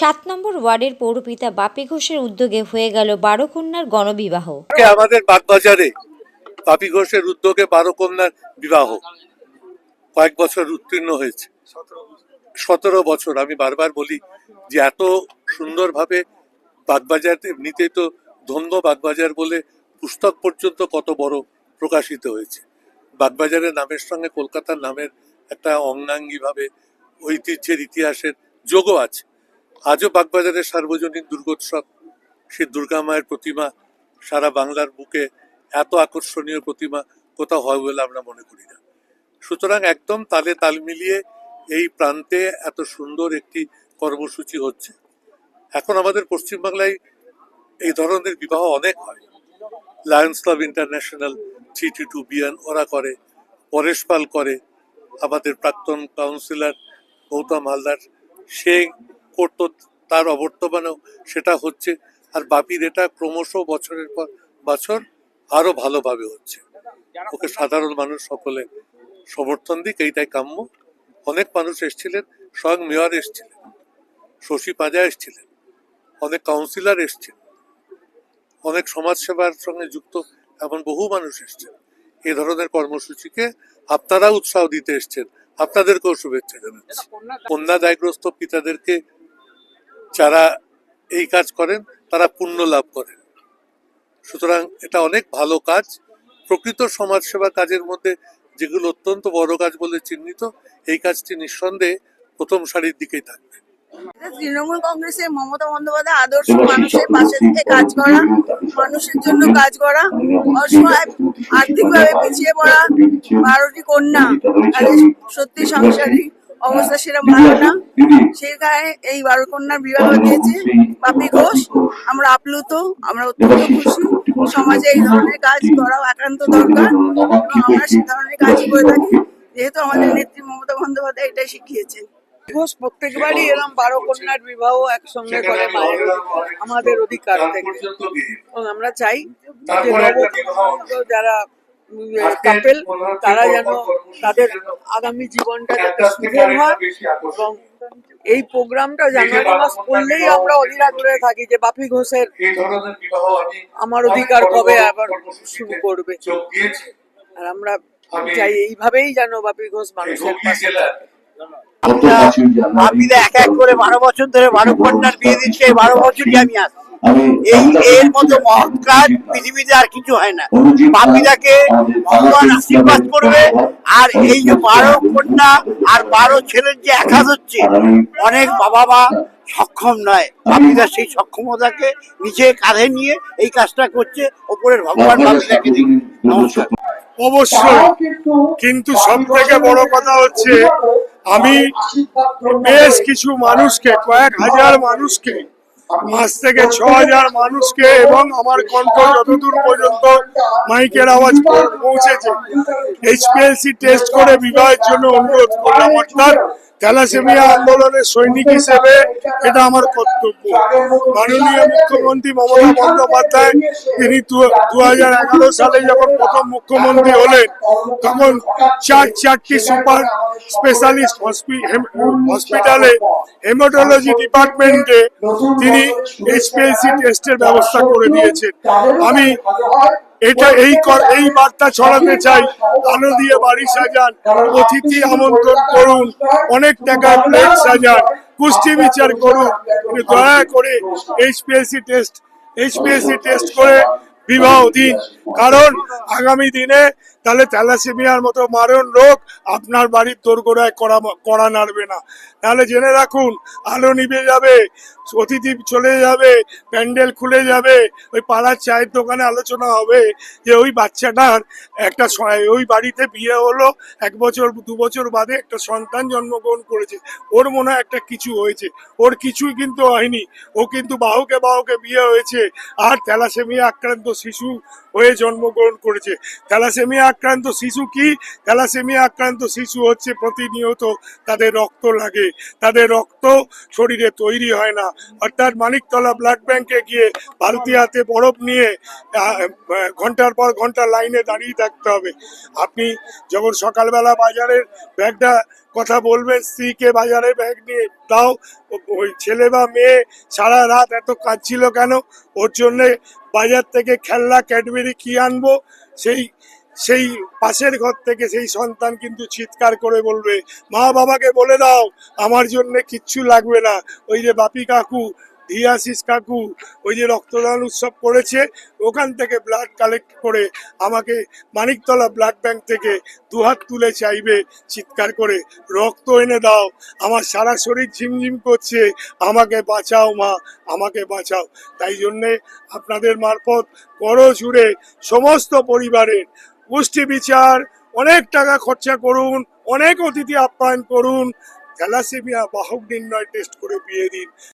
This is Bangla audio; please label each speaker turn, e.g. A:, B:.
A: সাত নম্বর ওয়ার্ডের পৌরপিতা বাপি ঘোষের উদ্যোগে হয়ে গেল বারো কন্যার গণবিবাহ।
B: আমাদের বাগবাজারে পাপি ঘোষের উদ্যোগে বারো কন্যার বিবাহ। কয়েক বছর উত্তীর্ণ হয়েছে। সতেরো বছর। আমি বারবার বলি যে এত সুন্দরভাবে বাগবাজার এমনিতেই তো ধন্য বাগবাজার বলে পুস্তক পর্যন্ত কত বড় প্রকাশিত হয়েছে। বাগবাজারের নামের সঙ্গে কলকাতার নামের একটা অঙ্গাঙ্গিভাবে ঐতিহ্যের ইতিহাসের যোগও আছে। আজও বাগবাজারের সার্বজনীন দুর্গোৎসব। সেই দুর্গা মায়ের প্রতিমা, সারা বাংলার বুকে এত আকর্ষণীয় প্রতিমা কোথাও হয় বলে আমরা মনে করি না। সুতরাং একদম তালে তাল মিলিয়ে এই প্রান্তে এত সুন্দর একটি কর্মসূচি হচ্ছে। এখন আমাদের পশ্চিমবাংলায় এই ধরনের বিবাহ অনেক হয়। Lions Club International three two two বিয়ান ওরা করে, পরেশ পাল করে, আমাদের প্রাক্তন কাউন্সিলর গৌতম হালদার, সে করতো তার অবর্তমানেও সেটা হচ্ছে। আর বাপির এটা ক্রমশ বছরের পর বছর আরও ভালোভাবে হচ্ছে। ওকে সাধারণ মানুষ সকলে সমর্থন দিক, এইটাই কাম্য। অনেক মানুষ এসেছিলেন, স্বয়ং মেয়র এসেছিলেন, শশী পাজা এসেছিলেন, অনেক কাউন্সিলর এসেছিলেন অনেক সমাজসেবার সঙ্গে যুক্ত এমন বহু মানুষ এসছেন। এ ধরনের কর্মসূচিকে আপনারা উৎসাহ দিতে এসছেন। আপনাদেরকেও শুভেচ্ছা জানাচ্ছি। কন্যা দায়গ্রস্ত পিতাদেরকে যারা এই কাজ করেন তারা পুণ্য লাভ করেন। সুতরাং এটা অনেক ভালো কাজ। প্রকৃত সমাজসেবা কাজের মধ্যে যেগুলো অত্যন্ত বড় কাজ বলে চিহ্নিত এই কাজটি নিঃসন্দেহে প্রথম সারির দিকেই থাকবে।
C: তৃণমূল কংগ্রেসের মমতা বন্দ্যোপাধ্যায় আদর্শ মানুষের পাশে থেকে কাজ করা মানুষের জন্য কাজ করা অসহায় আর্থিকভাবে পিছিয়ে পড়া বারোটি কন্যা তাদের সত্যি সাংসারিক অবস্থা সেরকম ভালো না। সেখানে এই বারো কন্যার বিবাহ দিয়েছে বাপি ঘোষ আমরা আপ্লুত আমরা অত্যন্ত খুশি। সমাজে এই ধরনের কাজ করা একান্ত দরকার এবং আমরা সে ধরনের কাজই করে থাকি। যেহেতু আমাদের নেত্রী মমতা বন্দ্যোপাধ্যায় এটাই শিখিয়েছেন।
D: ঘোষ প্রত্যেকবারই এরকম বারো কন্যার বিবাহ একসঙ্গে করে মায়ের আমাদের অধিকার থেকে। এবং আমরা চাই যে যারা কাপেল তারা যেন তাদের আগামী জীবনটা যাতে সুখের হয় এবং এই প্রোগ্রামটা জানুয়ারি মাস করলেই আমরা অধীর আগ্রহে থাকি যে বাপি ঘোষের আমার অধিকার কবে আবার শুরু করবে আর আমরা চাই এইভাবেই যেন বাপি ঘোষ মানুষের পাশে।
E: এক এক করে বারো বছর ধরে বারো কন্যার বিয়ে দিচ্ছে বারো বছরই আমি আসি এই এর মতো মহৎ কাজ পৃথিবীতে আর কিছু হয় না। ভগবান আশীর্বাদ করবে। আর এই যে বারো কন্যা আর বারো ছেলের যে একাজ হচ্ছে অনেক বাবা মা সক্ষম নয়। বাপিদা সেই সক্ষমতাকে নিজে কাঁধে নিয়ে এই কাজটা করছে ওপরের ভগবান বাপিদাকে দিন নমস্কার।
F: অবশ্যই। কিন্তু সব থেকে বড় কথা হচ্ছে আমি বেশ কিছু মানুষকে কয়েক হাজার মানুষকে পাঁচ থেকে ছ হাজার মানুষকে এবং আমার কণ্ঠ যতদূর পর্যন্ত মাইকের আওয়াজ পৌঁছেছে এইচপিএলসি টেস্ট করে বিবাহের জন্য অনুরোধ করলাম, অর্থাৎ থ্যালাসেমিয়া আন্দোলনের সৈনিক হিসেবে এটা আমার কর্তব্য। মাননীয় মুখ্যমন্ত্রী মমতা বন্দ্যোপাধ্যায় তিনি দু হাজার এগারো সালে যখন প্রথম মুখ্যমন্ত্রী হলেন তখন চার চারটি সুপার স্পেশালিস্ট হসপিটালে হেমাটোলজি ডিপার্টমেন্টে তিনি এইচপিএলসি টেস্টের ব্যবস্থা করে দিয়েছেন। আমি এটা এই কর- এই বার্তা ছড়াতে চাই। আলো দিয়ে বাড়ি সাজান অতিথি আমন্ত্রণ করুন অনেক টাকা প্লেট সাজান কুষ্টি বিচার করুন কিন্তু দয়া করে এইচপিএসসি টেস্ট এইচপিএসসি টেস্ট করে বিবাহ দিন। কারণ আগামী দিনে তাহলে থ্যালাসেমিয়ার মতো মারণ রোগ আপনার বাড়ির দোরগোড়ায় করা করা নাড়বে না। তাহলে জেনে রাখুন, আলো নিভে যাবে, অতিথি চলে যাবে, প্যান্ডেল খুলে যাবে, ওই পাড়ার চায়ের দোকানে আলোচনা হবে যে ওই বাচ্চাটার একটা ওই বাড়িতে বিয়ে হলো, এক বছর, দু বছর বাদে একটা সন্তান জন্মগ্রহণ করেছে। ওর মনে একটা কিছু হয়েছে। ওর কিছুই কিন্তু হয়নি। ও কিন্তু বাহুকে বাহুকে বিয়ে হয়েছে। আর থ্যালাসেমিয়া আক্রান্ত শিশু হয়ে জন্মগ্রহণ করেছে। থ্যালাসেমিয়া আক্রান্ত শিশু কি? থ্যালাসেমিয়া আক্রান্ত শিশু হচ্ছে প্রতিনিয়ত তাদের রক্ত লাগে। তাদের রক্ত শরীরে তৈরি হয় না। অর্থাৎ মানিকতলা ব্লাড ব্যাংকে গিয়ে ভারতীয় হাতে বরফ নিয়ে ঘণ্টার পর ঘণ্টা লাইনে দাঁড়িয়ে থাকতে হবে। আপনি যখন সকালবেলা বাজারের ব্যাগটা কথা বলবেন, স্ত্রীকে বাজারে ব্যাগ নিয়ে দাও ও- ওই ছেলে বা মেয়ে সারা রাত এত কাঁদছিল কেন? ওর জন্যে বাজার থেকে খেলনা, ক্যাডবেরি কি আনব? সেই সেই পাশের ঘর থেকে সেই সন্তান কিন্তু চিৎকার করে বলবে, মা বাবাকে বলে দাও, আমার জন্য কিচ্ছু লাগবে না। ওই যে বাপি কাকু ধিয়াশিস কাকু, ওই যে রক্তদান উৎসব করেছে, ওখান থেকে ব্লাড কালেক্ট করে আমাকে মানিকতলা ব্লাড ব্যাংক থেকে দুহাত তুলে চাইবে, চিৎকার করে, রক্ত এনে দাও, আমার সারা শরীর ঝিমঝিম করছে, আমাকে বাঁচাও মা, আমাকে বাঁচাও। তাই জন্যে আপনাদের মারফত বড় জুড়ে সমস্ত পরিবারের গোষ্ঠী বিচার, অনেক টাকা খরচা করুন, অনেক অতিথি আপ্যায়ন করুন। থ্যালাসেমিয়া বাহক নির্ণয় টেস্ট করে বিয়ে দিন।